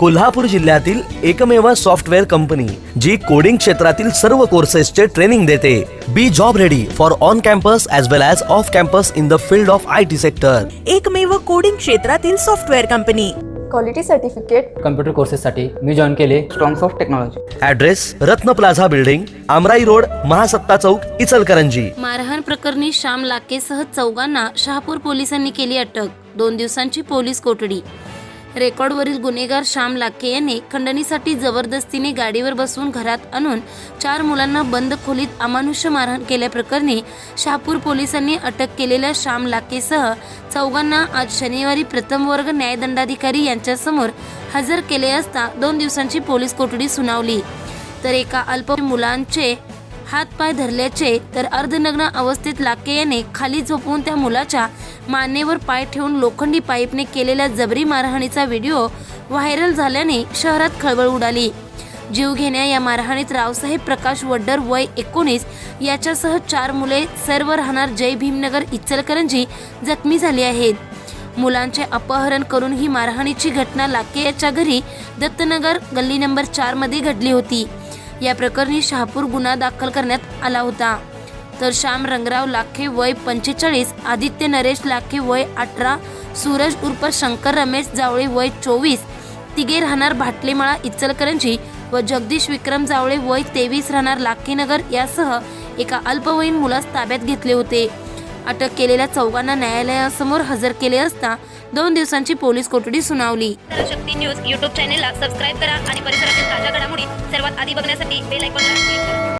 कोल्हापूर जिल्ह्यातील एकमेव software company जी coding क्षेत्रातील सर्व कोर्सेसचे ट्रेनिंग देते. Be job ready for on campus as well as off campus in the field of I T sector एकमेव coding क्षेत्रातील software company. Quality certificate computer कोर्सेससाठी मी join केले. Strongs of Technology address Ratna Plaza Building Amrai Road Mahasatta Chowk Ichalkaranji. मारहाण प्रकरणी श्याम लाकेसह चौघांना शहापूर पोलिसांनी केली अटक. दोन दिवसांची पोलीस कोठडी. रेकॉर्डवरील गुन्हेगार श्याम लाखे याने खंडणीसाठी जबरदस्तीने गाडीवर बसवून घरात आणून चार मुलांना बंद खोलीत अमानुष्य मारहाण केल्याप्रकरणी शहापूर पोलिसांनी अटक केलेल्या श्याम लाखेसह चौघांना आज शनिवारी प्रथम वर्ग न्यायदंडाधिकारी यांच्यासमोर हजर केले असता दोन दिवसांची पोलीस कोठडी सुनावली. तर एका अल्प मुलांचे हात पाय धरल्याचे तर अर्धनग्न अवस्थेत लाके याने खाली झोपवून त्या मुलाच्या मानेवर पाय ठेवून लोखंडी पाईपने केलेल्या जबरी मारहाणीचा व्हिडिओ व्हायरल झाल्याने शहरात खळबळ उडाली. जीवघेण्या या मारहाणीत रावसाहेब प्रकाश वड्डर वय एकोणीस याच्यासह चार मुले सर्व राहणार जय भीमनगर इचलकरंजी जखमी झाली आहेत. मुलांचे अपहरण करून ही मारहाणीची घटना लाके याच्या घरी दत्तनगर गल्ली नंबर चारमध्ये घडली होती. या प्रकरणी शहापूर गुन्हा दाखल करण्यात आला होता. तर श्याम रंगराव लाखे वय पंचेचाळीस आदित्य नरेश लाखे वय अठरा सूरज उर्फ शंकर रमेश जावळे वय चोवीस तिघे राहणार भाटलेमाळा इचलकरंजी व जगदीश विक्रम जावळे वय तेवीस राहणार लाखेनगर यासह एका अल्पवयीन मुलास ताब्यात घेतले होते. अटक केलेल्या चौघांना न्यायालयासमोर हजर केले असता दोन दिवसांची पोलीस कोठडी सुनावली. शक्ती न्यूज युट्यूब चॅनेलला सबस्क्राईब करा आणि परिसरातील ताज्या घडामोडी सर्वात आधी बघण्यासाठी बेल आयकॉनला क्लिक करा.